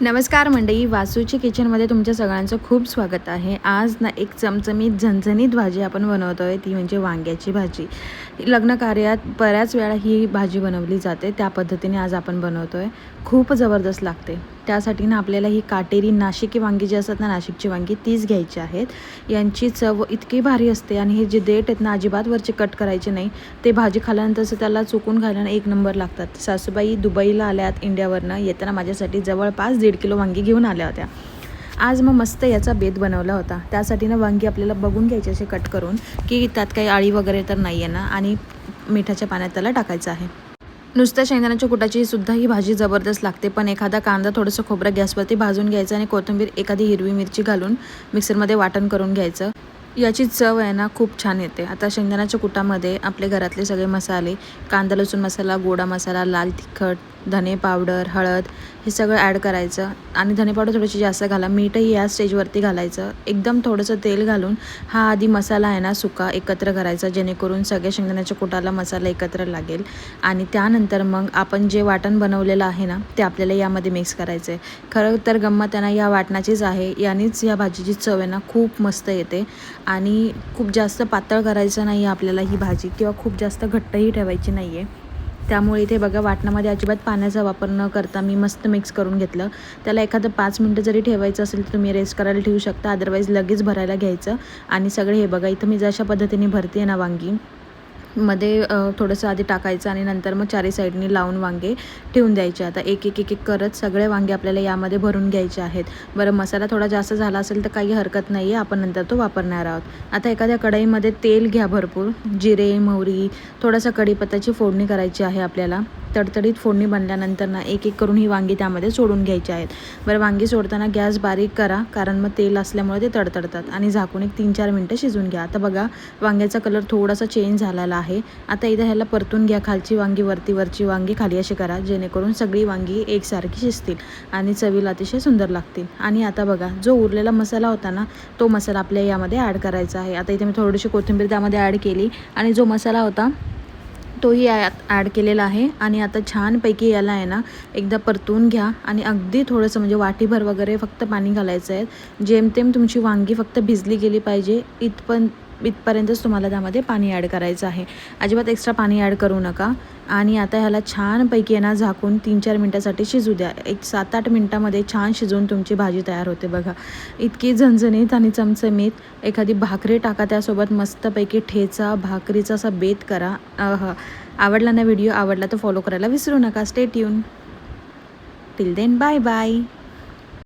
नमस्कार मंडळी वासूची किचनमध्ये तुमच्या सगळ्यांचं खूप स्वागत आहे. आज ना एक चमचमीत झणझणीत भाजी आपण बनवतो आहे ती म्हणजे वांग्याची भाजी. लग्नकार्यात बऱ्याच वेळा ही भाजी बनवली जाते त्या पद्धतीने आज आपण बनवतो आहे खूप जबरदस्त लागते. त्यासाठी ना आपल्याला ही काटेरी नाशिकी वांगी जी असतात ना नाशिकची वांगी तीच घ्यायची आहेत. यांची चव इतकी भारी असते आणि हे जे देठ आहेत ना अजिबात वरचे कट करायचे नाही. ते भाजी खाल्यानंतरचं त्याला चुकून खायला एक नंबर लागतात. सासूबाई दुबईला आल्यात इंडियावरनं येताना माझ्यासाठी जवळपास दीड किलो वांगी घेऊन आल्या होत्या. आज मग मस्त याचा बेत बनवला होता. त्यासाठी ना वांगी आपल्याला बघून घ्यायची असे कट करून की त्यात काही आळी वगैरे तर नाही आहे ना आणि मिठाच्या पाण्यात त्याला टाकायचं आहे. नुसत्या शेंगदाण्याच्या कुटाची सुद्धा ही भाजी जबरदस्त लागते पण एखादा कांदा थोडंसं खोबरं गॅसवरती भाजून घ्यायचं आणि कोथिंबीर एखादी हिरवी मिरची घालून मिक्सरमध्ये वाटण करून घ्यायचं. याची चव आहे ना खूप छान येते. आता शेंगदाण्याच्या कुटामध्ये आपले घरातले सगळे मसाले कांदा लसूण मसाला गोडा मसाला लाल तिखट धने पावडर हळद हे सगळं ॲड करायचं. आणि धने पावडर थोडीशी जास्त घाला. मीठही या स्टेजवरती घालायचं. एकदम थोडंसं तेल घालून हा आधी मसाला आहे ना सुका एकत्र करायचा. जेणेकरून सगळ्या शेंगदाण्याच्या कुटाला मसाला एकत्र लागेल. आणि त्यानंतर मग आपण जे वाटण बनवलेलं आहे ना ते आपल्याला यामध्ये मिक्स करायचं आहे खरं तर गंमत त्यांना या वाटणाचीच आहे. यानेच या भाजीची चव आहे ना खूप मस्त येते. आणि खूप जास्त पातळ करायचं नाही आहे आपल्याला ही भाजी. किंवा खूप जास्त घट्टही ठेवायची नाही आहे त्यामुळे इथे बघा वाटणामध्ये अजिबात पाण्याचा वापर न करता मी मस्त मिक्स करून घेतलं. त्याला एखादं पाच मिनटं जरी ठेवायचं असेल तर तुम्ही रेस्ट करायला ठेवू शकता. अदरवाईज लगेच भरायला घ्यायचं. आणि सगळे हे बघा इथं मी जशा पद्धतीने भरते ना वांगी मध्ये थोडंसं आधी टाकायचं आणि नंतर मग चारी साईडनी लावून वांगे ठेवून द्यायचे. आता एक एक एक एक करत सगळे वांगे आपल्याला यामध्ये भरून घ्यायचे आहेत. बरं मसाला थोडा जास्त झाला असेल तर काही हरकत नाही आहे आपण नंतर तो वापरणार आहोत. आता एखाद्या कढईमध्ये तेल घ्या भरपूर. जिरे मोहरी थोडासा कढीपत्ताची फोडणी करायची आहे आपल्याला. तडतडीत फोडणी बनल्यानंतर ना एक एक करून ही वांगी त्यामध्ये सोडून घ्यायची आहेत. बरं वांगी सोडताना गॅस बारीक करा कारण मग तेल असल्यामुळे ते तडतडतात. आणि झाकून एक तीन चार मिनटं शिजून घ्या. आता बघा वांग्याचा कलर थोडासा चेंज झालेला आहे. आता इथं ह्याला परतून घ्या खालची वांगी वरती वरची वांगी खाली अशी करा जेणेकरून सगळी वांगी एकसारखी शिजतील आणि चवीला अतिशय सुंदर लागतील. आणि आता बघा जो उरलेला मसाला होता ना तो मसाला आपल्या यामध्ये ॲड करायचा आहे. आता इथे मी थोडीशी कोथिंबीर त्यामध्ये ॲड केली आणि जो मसाला होता तोही ॲड केलेला आहे. आणि आता छानपैकी याला आहे ना एकदा परतून घ्या. आणि अगदी थोडंसं म्हणजे वाटीभर वगैरे फक्त पाणी घालायचं आहे जेमतेम तुमची वांगी फक्त भिजली गेली पाहिजे इथपण इथपर्यंतच तुम्हाला त्यामध्ये पाणी ॲड करायचं आहे. अजिबात एक्स्ट्रा पाणी ॲड करू नका. आणि आता ह्याला छानपैकी आहे ना झाकून तीन चार मिनटासाठी शिजू द्या. एक सात आठ मिनटामध्ये छान शिजवून तुमची भाजी तयार होते बघा. इतकी झणझणीत आणि चमचमीत एखादी भाकरी टाका त्यासोबत मस्तपैकी ठेचा भाकरीचा असा बेत करा. आवडला ना व्हिडिओ आवडला तर फॉलो करायला विसरू नका. स्टेट येऊन टिल देन बाय बाय